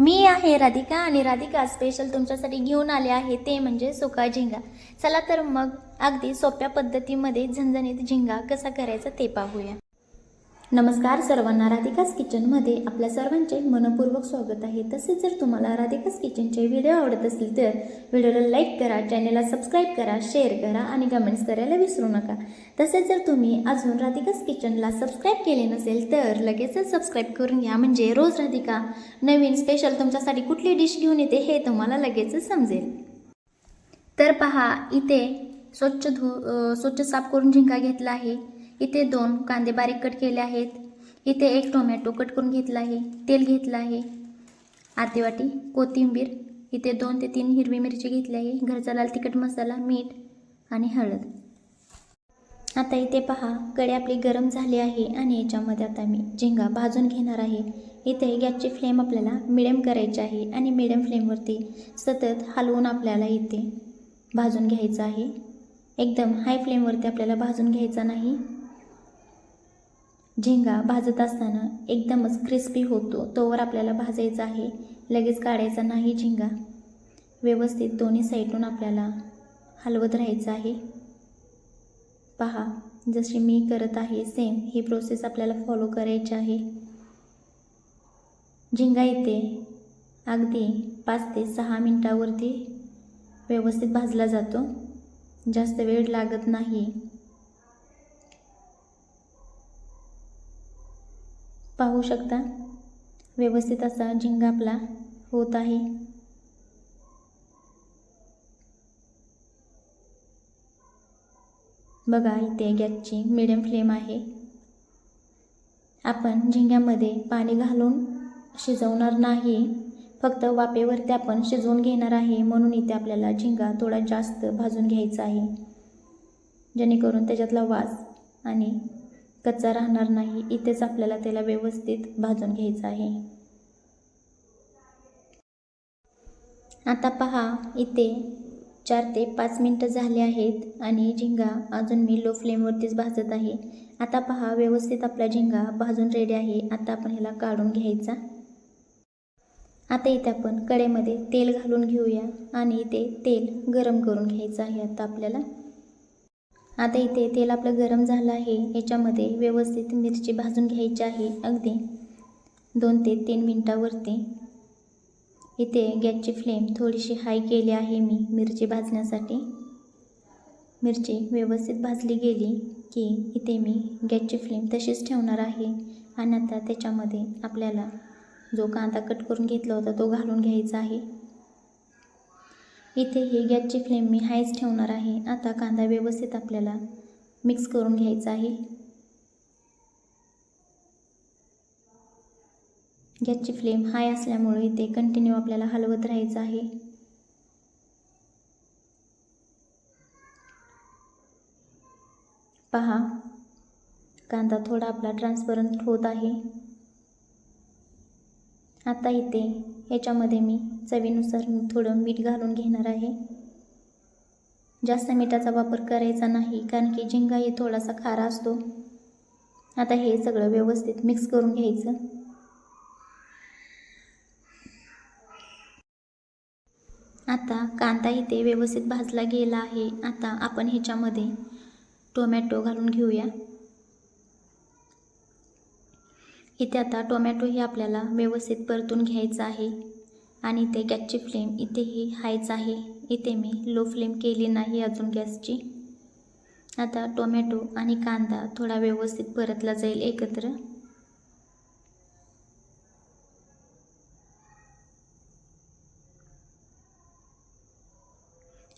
मी आहे राधिका आणि राधिका स्पेशल तुमच्यासाठी घेऊन आले आहे. ते म्हणजे सुका झिंगा. चला तर मग अगदी सोप्या पद्धतीमध्ये झणझणीत झिंगा कसा करायचा ते पाहूया. नमस्कार सर्वांना राधिकास किचनमध्ये आपल्या सर्वांचे मनपूर्वक स्वागत आहे. तसेच जर तुम्हाला राधिकास किचनचे व्हिडिओ आवडत असतील तर व्हिडिओला लाईक करा चॅनेलला सबस्क्राईब करा शेअर करा आणि कमेंट्स करायला विसरू नका. तसेच जर तुम्ही अजून राधिकास किचनला सबस्क्राईब केले नसेल तर लगेचच सबस्क्राईब करून घ्या. म्हणजे रोज राधिका नवीन स्पेशल तुमच्यासाठी कुठली डिश घेऊन येते हे तुम्हाला लगेचच समजेल. तर पहा इथे स्वच्छ धु स्वच्छ साफ करून झिंगा घेतला आहे. इथे दोन कांदे बारीक कट केले आहेत. इथे एक टोमॅटो कट करून घेतला आहे. तेल घेतलं आहे. अर्धी वाटी कोथिंबीर इथे दोन ते तीन हिरवी मिरची घेतली आहे. घरचा लाल तिखट मसाला मीठ आणि हळद. आता इथे पहा कडे आपली गरम झाली आहे आणि याच्यामध्ये आता मी झिंगा भाजून घेणार आहे. इथे गॅसची फ्लेम आपल्याला मिडियम करायची आहे आणि मिडियम फ्लेमवरती सतत हलवून आपल्याला इथे भाजून घ्यायचं आहे. एकदम हाय फ्लेमवरती आपल्याला भाजून घ्यायचा नाही. झिंगा भाजत असताना एकदमच क्रिस्पी होतो. तोवर आपल्याला भाजायचा आहे. लगेच काढायचा नाही झिंगा. व्यवस्थित दोन्ही साईडून आपल्याला हलवत राहायचं आहे. पहा जशी मी करत आहे सेम ही प्रोसेस आपल्याला फॉलो करायची आहे. झिंगा इथे अगदी पाच ते सहा मिनटावरती व्यवस्थित भाजला जातो. जास्त वेळ लागत नाही. पाहू शकता. व्यवस्थित असा झिंगा आपला होत आहे. बघा इथे गॅसची मिडियम फ्लेम आहे. आपण झिंग्यामध्ये पाणी घालून शिजवणार नाही. फक्त वाफेवरती आपण शिजवून घेणार आहे. म्हणून इथे आपल्याला झिंगा थोडा जास्त भाजून घ्यायचा आहे. जेणेकरून त्याच्यातला वास आणि कच्चा राहणार नाही. इथेच आपल्याला त्याला व्यवस्थित भाजून घ्यायचं आहे. आता पहा इथे चार ते पाच मिनटं झाले आहेत आणि झिंगा अजून मी लो फ्लेमवरतीच भाजत आहे. आता पहा व्यवस्थित आपला झिंगा भाजून रेडी आहे. आता आपण ह्याला काढून घ्यायचा. आता इथे आपण कडेमध्ये तेल घालून घेऊया आणि इथे तेल गरम करून घ्यायचं आहे आता आपल्याला. आता इथे तेल आपलं गरम झालं आहे. याच्यामध्ये व्यवस्थित मिरची भाजून घ्यायची आहे. अगदी दोन ते तीन मिनटावरती. इथे गॅसची फ्लेम थोडीशी हाय केली आहे मी मिरची भाजण्यासाठी. मिरची व्यवस्थित भाजली गेली की इथे मी गॅसची फ्लेम तशीच ठेवणार आहे. आणि आता त्याच्यामध्ये आपल्याला जो कांदा कट करून घेतला होता तो घालून घ्यायचा आहे. इथे हे गॅसची फ्लेम मी हायच ठेवणार आहे. आता कांदा व्यवस्थित आपल्याला मिक्स करून घ्यायचा आहे. गॅसची फ्लेम हाय असल्यामुळे इथे कंटिन्यू आपल्याला हलवत राहायचं आहे. पहा कांदा थोडा आपला ट्रान्सपरंट होत आहे. आता इथे याच्यामध्ये मी चवीनुसार थोडं मीठ घालून घेणार आहे. जास्त मिठाचा वापर करायचा नाही कारण की झिंगा हे थोडासा खारा असतो. आता हे सगळं व्यवस्थित मिक्स करून घ्यायचं. आता कांदा इथे व्यवस्थित भाजला गेला आहे. आता आपण ह्याच्यामध्ये टोमॅटो घालून घेऊया. इथे आता टोमॅटोही आपल्याला व्यवस्थित परतून घ्यायचं आहे. आणि इथे गॅसची फ्लेम इथेही हायच आहे. इथे मी लो फ्लेम केली नाही अजून गॅसची. आता टोमॅटो आणि कांदा थोडा व्यवस्थित परतला जाईल एकत्र.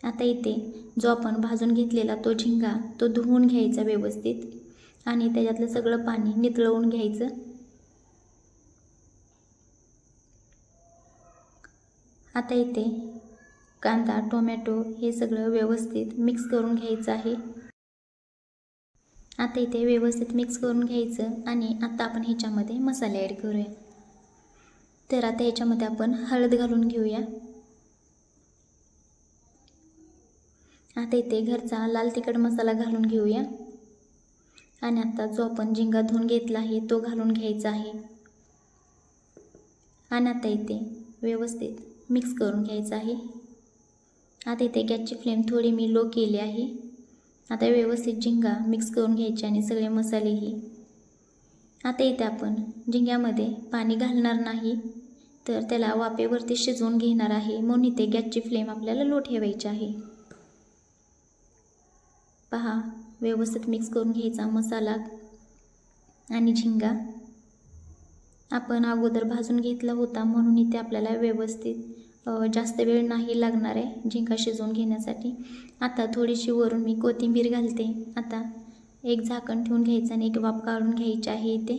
आता इथे जो आपण भाजून घेतलेला तो झिंगा तो धुवून घ्यायचा व्यवस्थित. आणि त्याच्यातलं सगळं पाणी नितळवून घ्यायचं. आता इथे कांदा टोमॅटो हे सगळं व्यवस्थित मिक्स करून घ्यायचं आहे. आता इथे व्यवस्थित मिक्स करून घ्यायचं आणि आता आपण ह्याच्यामध्ये मसाले ॲड करूया. तर आता ह्याच्यामध्ये आपण हळद घालून घेऊया. आता इथे घरचा लाल तिखट मसाला घालून घेऊया. आणि आता जो आपण झिंगा धुवून घेतला आहे तो घालून घ्यायचा आहे. आणि आता इथे व्यवस्थित मिक्स करून घ्यायचं आहे. आता इथे गॅसची फ्लेम थोडी मी लो केली आहे. आता व्यवस्थित झिंगा मिक्स करून घ्यायचे आणि सगळे मसालेही आता इथे आपण झिंग्यामध्ये पाणी घालणार नाही. तर त्याला वाफेवरती शिजवून घेणार आहे. म्हणून इथे गॅसची फ्लेम आपल्याला लो ठेवायची आहे. पहा व्यवस्थित मिक्स करून घ्यायचा मसाला आणि झिंगा. आपण अगोदर भाजून घेतला होता म्हणून इथे आपल्याला व्यवस्थित जास्त वेळ नाही लागणार आहे झिंका शिजवून घेण्यासाठी. आता थोडीशी वरून मी कोथिंबीर घालते. आता एक झाकण ठेवून घ्यायचं आणि एक वाफ काढून घ्यायची आहे इथे.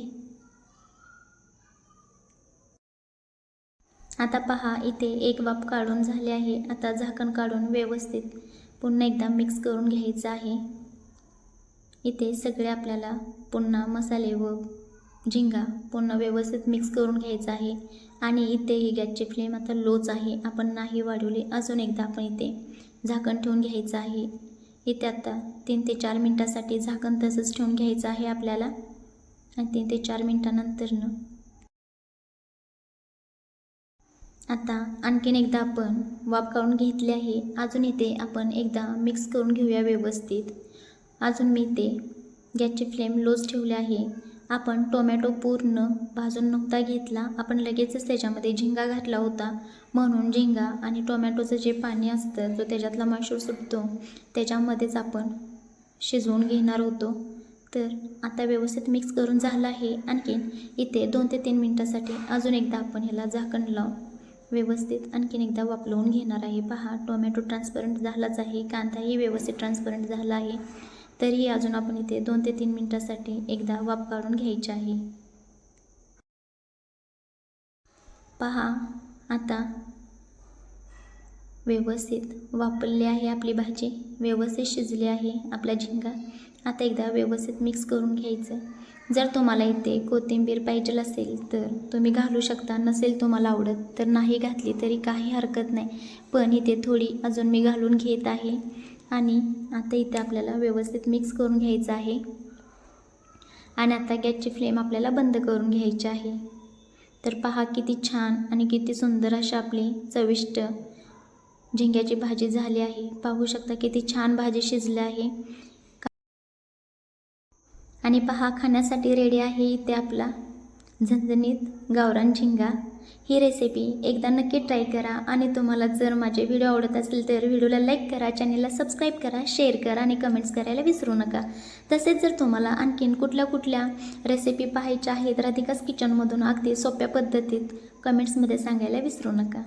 आता पहा इथे एक वाफ काढून झाले आहे. आता झाकण काढून व्यवस्थित पुन्हा एकदा मिक्स करून घ्यायचं आहे. इथे सगळे आपल्याला पुन्हा मसाले व झिंगा पुन्हा व्यवस्थित मिक्स करून घ्यायचा आहे. आणि इथे ही गॅसची फ्लेम आता लोच आहे. आपण नाही वाढवली अजून एकदा आपण इथे झाकण ठेवून घ्यायचं आहे. इथे आता तीन ते चार मिनटासाठी झाकण तसंच ठेवून घ्यायचं आहे आपल्याला. आणि तीन ते चार मिनटानंतरनं आता आणखीन एकदा आपण वाफ काढून घेतली आहे. अजून इथे आपण एकदा मिक्स करून घेऊया व्यवस्थित. अजून मी इथे गॅसची फ्लेम लोच ठेवली आहे. आपण टोमॅटो पूर्ण भाजून नव्हता घेतला आपण लगेचच त्याच्यामध्ये झिंगा घातला होता. म्हणून झिंगा आणि टोमॅटोचं जे पाणी असतं जो त्याच्यातला मशूर सुटतो त्याच्यामध्येच आपण शिजवून घेणार होतो. तर आता व्यवस्थित मिक्स करून झालं आहे. आणखीन इथे दोन ते तीन मिनटासाठी अजून एकदा आपण ह्याला झाकण लावून व्यवस्थित आणखीन एकदा वापरवून घेणार आहे. पहा टोमॅटो ट्रान्सपरंट झालाच आहे. कांदाही व्यवस्थित ट्रान्सपरंट झाला आहे. तरीही अजून आपण इथे दोन ते तीन मिनटासाठी एकदा वाफ काढून घ्यायची आहे. पहा आता व्यवस्थित वापरली आहे आपली भाजी. व्यवस्थित शिजली आहे आपला झिंगा. आता एकदा व्यवस्थित मिक्स करून घ्यायचं. जर तुम्हाला इथे कोथिंबीर पाहिजे असेल तर तुम्ही घालू शकता. नसेल तुम्हाला आवडत तर नाही घातली तरी काही हरकत नाही. पण इथे थोडी अजून मी घालून घेत आहे. आणि आता इथे आपल्याला व्यवस्थित मिक्स करून घ्यायचं आहे. आणि आता गॅसची फ्लेम आपल्याला बंद करून घ्यायची आहे. तर पहा किती छान आणि किती सुंदर अशी आपली चविष्ट झिंग्याची भाजी झाली आहे. पाहू शकता किती छान भाजी शिजली आहे. आणि पहा खाण्यासाठी रेडी आहे इथे आपला झणझणीत गावरान झिंगा. ही रेसिपी एकदा नक्की ट्राय करा आणि तुम्हाला जर माझे व्हिडिओ आवडत असेल तर व्हिडिओला लाईक करा चॅनेलला सबस्क्राईब करा शेअर करा आणि कमेंट्स करायला विसरू नका. तसेच जर तुम्हाला आणखीन कुठल्या कुठल्या रेसिपी पाहायच्या आहेत राधिकास किचनमधून अगदी सोप्या पद्धतीत कमेंट्समध्ये सांगायला विसरू नका.